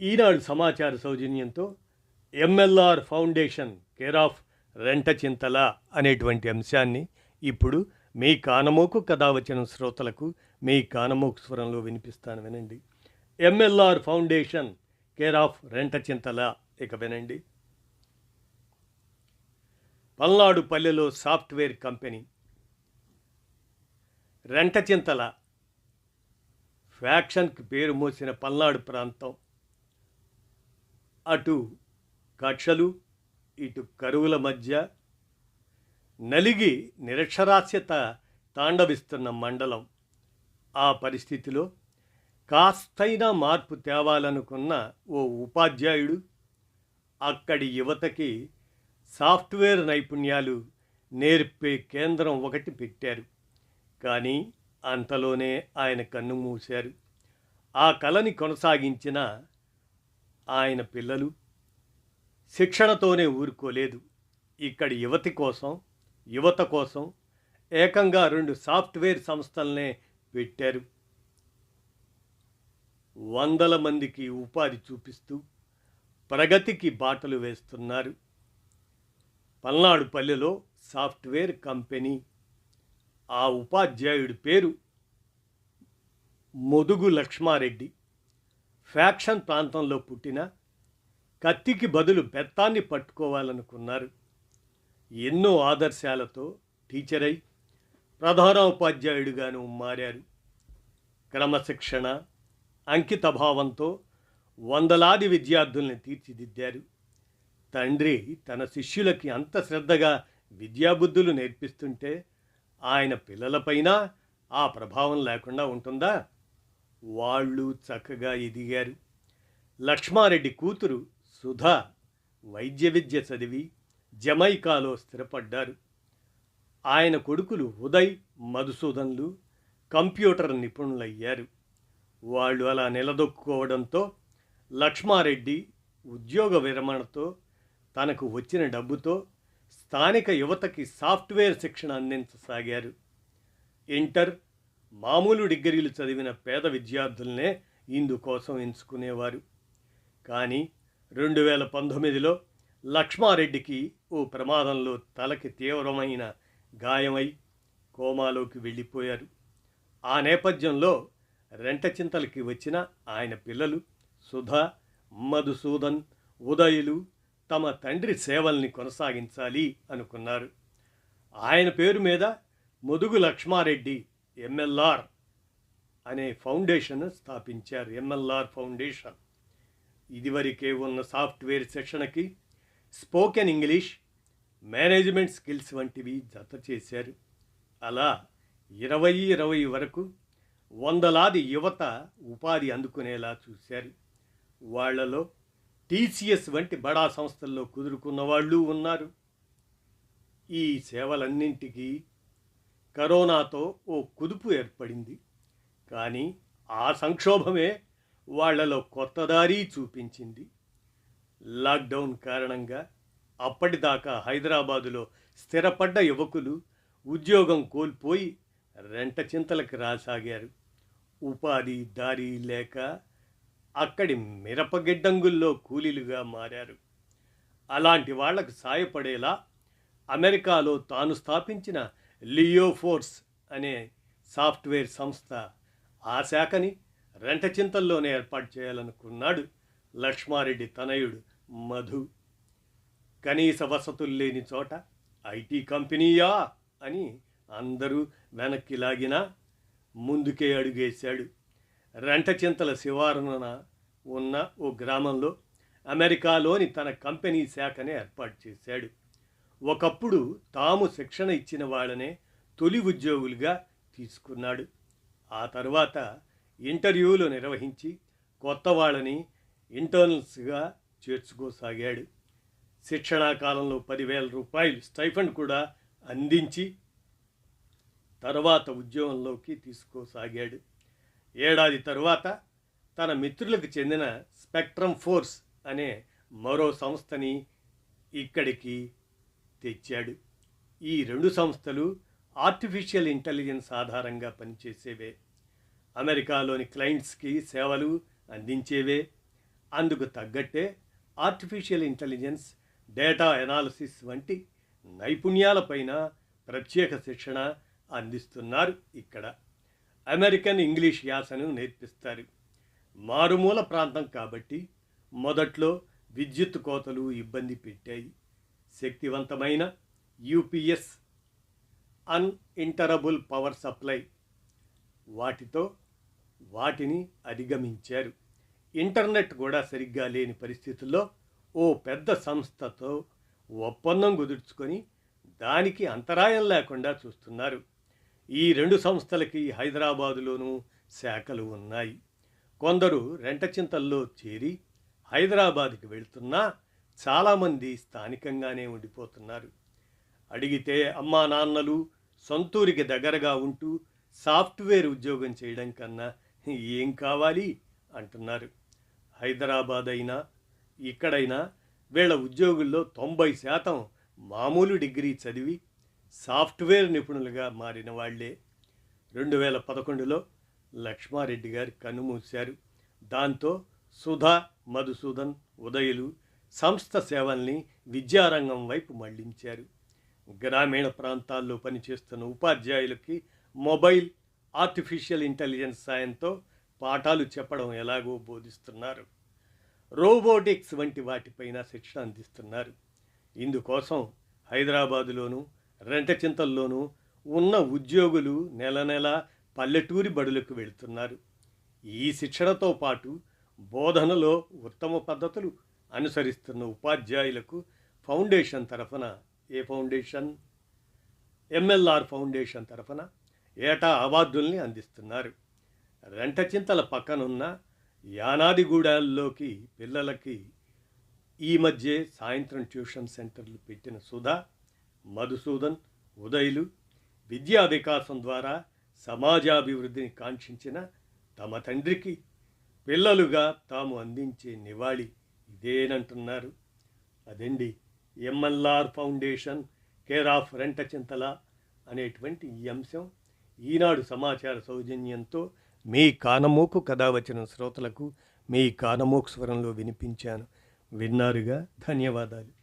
ఈనాడు సమాచార సౌజన్యంతో MLR foundation care of Rentachintala అనేటువంటి అంశాన్ని ఇప్పుడు మీ కానమోకు కథావచనం శ్రోతలకు మీ కానమోకు స్వరంలో వినిపిస్తాను వినండి. MLR foundation care of Rentachintala ఇక వినండి. పల్నాడు పల్లెలో సాఫ్ట్వేర్ కంపెనీ. రెంటచింతల ఫ్యాక్షన్కి పేరు మోసిన పల్నాడు ప్రాంతం. అటు కక్షలు ఇటు కరువుల మధ్య నలిగి నిరక్షరాస్యత తాండవిస్తున్న మండలం. ఆ పరిస్థితిలో కాస్తైనా మార్పు తేవాలనుకున్న ఓ ఉపాధ్యాయుడు అక్కడి యువతకి సాఫ్ట్వేర్ నైపుణ్యాలు నేర్పే కేంద్రం ఒకటి పెట్టారు. కానీ అంతలోనే ఆయన కన్ను మూశారు. ఆ కళని కొనసాగించిన ఆయన పిల్లలు. శిక్షణతోనే ఊరుకోలేదు. ఇక్కడి యువతి కోసం యువత కోసం ఏకంగా రెండు సాఫ్ట్వేర్ సంస్థలనే పెట్టారు. వందల మందికి ఉపాధి చూపిస్తూ ప్రగతికి బాటలు వేస్తున్నారు. పల్నాడు పల్లెలో సాఫ్ట్వేర్ కంపెనీ. ఆ ఉపాధ్యాయుడి పేరు మొదుగు లక్ష్మారెడ్డి. ఫ్యాక్షన్ ప్రాంతంలో పుట్టిన కత్తికి బదులు బెత్తాన్ని పట్టుకోవాలనుకున్నారు. ఎన్నో ఆదర్శాలతో టీచరై ప్రధానోపాధ్యాయుడిగాను మారారు. క్రమశిక్షణ అంకితభావంతో వందలాది విద్యార్థుల్ని తీర్చిదిద్దారు. తండ్రి తన శిష్యులకి అంత శ్రద్ధగా విద్యాబుద్ధులు నేర్పిస్తుంటే ఆయన పిల్లలపైన ఆ ప్రభావం లేకుండా ఉంటుందా? వాళ్ళు చక్కగా ఎదిగారు. లక్ష్మారెడ్డి కూతురు సుధా వైద్య విద్య చదివి జమైకాలో స్థిరపడ్డారు. ఆయన కొడుకులు ఉదయ్ మధుసూదన్లు కంప్యూటర్ నిపుణులయ్యారు. వాళ్ళు అలా నిలదొక్కుకోవడంతో లక్ష్మారెడ్డి ఉద్యోగ విరమణతో తనకు వచ్చిన డబ్బుతో స్థానిక యువతకి సాఫ్ట్వేర్ శిక్షణ అందించసాగారు. ఇంటర్ మామూలు డిగ్రీలు చదివిన పేద విద్యార్థులనే ఇందుకోసం ఎంచుకునేవారు. కానీ రెండు వేల పంతొమ్మిదిలో లక్ష్మారెడ్డికి ఓ ప్రమాదంలో తలకి తీవ్రమైన గాయమై కోమాలోకి వెళ్ళిపోయారు. ఆ నేపథ్యంలో రెంటచింతలకి వచ్చిన ఆయన పిల్లలు సుధా మధుసూదన్ ఉదయులు తమ తండ్రి సేవల్ని కొనసాగించాలి అనుకున్నారు. ఆయన పేరు మీద ముదుగు లక్ష్మారెడ్డి ఎంఎల్ఆర్ అనే ఫౌండేషన్ స్థాపించారు. MLR foundation. ఇదివరకే ఉన్న సాఫ్ట్వేర్ శిక్షణకి స్పోకెన్ ఇంగ్లీష్ మేనేజ్మెంట్ స్కిల్స్ వంటివి జత చేశారు. అలా ఇరవై ఇరవై వరకు వందలాది యువత ఉపాధి అందుకునేలా చూశారు. వాళ్ళలో టీసీఎస్ వంటి బడా సంస్థల్లో కుదురుకున్న వాళ్ళు ఉన్నారు. ఈ సేవలన్నింటికీ కరోనాతో ఓ కుదుపు ఏర్పడింది. కానీ ఆ సంక్షోభమే వాళ్ళలో కొత్త దారి చూపించింది. లాక్డౌన్ కారణంగా అప్పటిదాకా హైదరాబాదులో స్థిరపడ్డ యువకులు ఉద్యోగం కోల్పోయి రెంట చింతలకు రాసాగారు. ఉపాధి దారి లేక అక్కడి మిరపగిడ్డంగుల్లో కూలీలుగా మారారు. అలాంటి వాళ్ళకు సాయపడేలా అమెరికాలో తాను స్థాపించిన లియోఫోర్స్ అనే సాఫ్ట్వేర్ సంస్థ ఆ శాఖని రెంటచింతల్లోనే ఏర్పాటు చేయాలనుకున్నాడు లక్ష్మారెడ్డి తనయుడు మధు. కనీస వసతులు లేని చోట ఐటీ కంపెనీయా అని అందరూ వెనక్కి లాగినా ముందుకే అడుగేశాడు. రెంటచింతల శివారున ఉన్న ఓ గ్రామంలో అమెరికాలోని తన కంపెనీ శాఖనే ఏర్పాటు చేశాడు. ఒకప్పుడు తాము శిక్షణ ఇచ్చిన వాళ్ళనే తొలి ఉద్యోగులుగా తీసుకున్నాడు. ఆ తర్వాత ఇంటర్వ్యూలు నిర్వహించి కొత్త వాళ్ళని ఇంటర్నల్స్గా చేర్చుకోసాగాడు. శిక్షణా కాలంలో పదివేల రూపాయలు స్టైఫండ్ కూడా అందించి తర్వాత ఉద్యోగంలోకి తీసుకోసాగాడు. ఏడాది తరువాత తన మిత్రులకు చెందిన స్పెక్ట్రమ్ ఫోర్స్ అనే మరో సంస్థని ఇక్కడికి తెచ్చాడు. ఈ రెండు సంస్థలు ఆర్టిఫిషియల్ ఇంటెలిజెన్స్ ఆధారంగా పనిచేసేవే. అమెరికాలోని క్లయింట్స్కి సేవలు అందించేవే. అందుకు తగ్గట్టే ఆర్టిఫిషియల్ ఇంటెలిజెన్స్ డేటా ఎనాలిసిస్ వంటి నైపుణ్యాలపైన ప్రత్యేక శిక్షణ అందిస్తున్నారు ఇక్కడ. అమెరికన్ ఇంగ్లీష్ యాసను నేర్పిస్తారు. మారుమూల ప్రాంతం కాబట్టి మొదట్లో విద్యుత్ కోతలు ఇబ్బంది పెట్టాయి. శక్తివంతమైన యూపీఎస్ అన్ఇంటరబుల్ పవర్ సప్లై వాటితో వాటిని అధిగమించారు. ఇంటర్నెట్ కూడా సరిగ్గా లేని పరిస్థితుల్లో ఓ పెద్ద సంస్థతో ఒప్పందం కుదుర్చుకొని దానికి అంతరాయం లేకుండా చూస్తున్నారు. ఈ రెండు సంస్థలకి హైదరాబాదులోనూ శాఖలు ఉన్నాయి. కొందరు రెంటచింతల్లో చేరి హైదరాబాద్కి వెళ్తున్నా చాలామంది స్థానికంగానే ఉండిపోతున్నారు. అడిగితే అమ్మా నాన్నలు సొంతూరికి దగ్గరగా ఉంటూ సాఫ్ట్వేర్ ఉద్యోగం చేయడం కన్నా ఏం కావాలి అంటున్నారు. హైదరాబాద్ అయినా ఇక్కడైనా వీళ్ళ ఉద్యోగుల్లో తొంభై శాతం మామూలు డిగ్రీ చదివి సాఫ్ట్వేర్ నిపుణులుగా మారిన వాళ్ళే. రెండు వేల పదకొండులో లక్ష్మారెడ్డి గారు కన్నుమూశారు దాంతో సుధా మధుసూదన్ ఉదయులు సంస్థ సేవల్ని విద్యారంగం వైపు మళ్ళించారు. గ్రామీణ ప్రాంతాల్లో పనిచేస్తున్న ఉపాధ్యాయులకి మొబైల్ ఆర్టిఫిషియల్ ఇంటెలిజెన్స్ సాయంతో పాఠాలు చెప్పడం ఎలాగో బోధిస్తున్నారు. రోబోటిక్స్ వంటి వాటిపైన శిక్షణ అందిస్తున్నారు. ఇందుకోసం హైదరాబాదులోను రెంటచింతల్లోనూ ఉన్న ఉద్యోగులు నెల నెల పల్లెటూరి బడులకు వెళుతున్నారు. ఈ శిక్షణతో పాటు బోధనలో ఉత్తమ పద్ధతులు అనుసరిస్తున్న ఉపాధ్యాయులకు ఫౌండేషన్ తరఫున ఏ ఫౌండేషన్? ఎంఎల్ఆర్ ఫౌండేషన్ తరఫున ఏటా అవార్డుల్ని అందిస్తున్నారు. రెంటచింతల పక్కనున్న యానాదిగూడల్లోకి పిల్లలకి ఈ మధ్య సాయంత్రం ట్యూషన్ సెంటర్లు పెట్టిన సుధా మధుసూదన్ ఉదయులు విద్యా వికాసం ద్వారా సమాజాభివృద్ధిని కాంక్షించిన తమ తండ్రికి పిల్లలుగా తాము అందించే నివాళి ఇదేనంటున్నారు. అదండి MLR foundation care of Rentachintala అనేటువంటి ఈ అంశం. ఈనాడు సమాచార సౌజన్యంతో మీ కానమోకు కథ వచ్చిన శ్రోతలకు మీ కానమోకు స్వరంలో వినిపించాను. విన్నారుగా? ధన్యవాదాలు.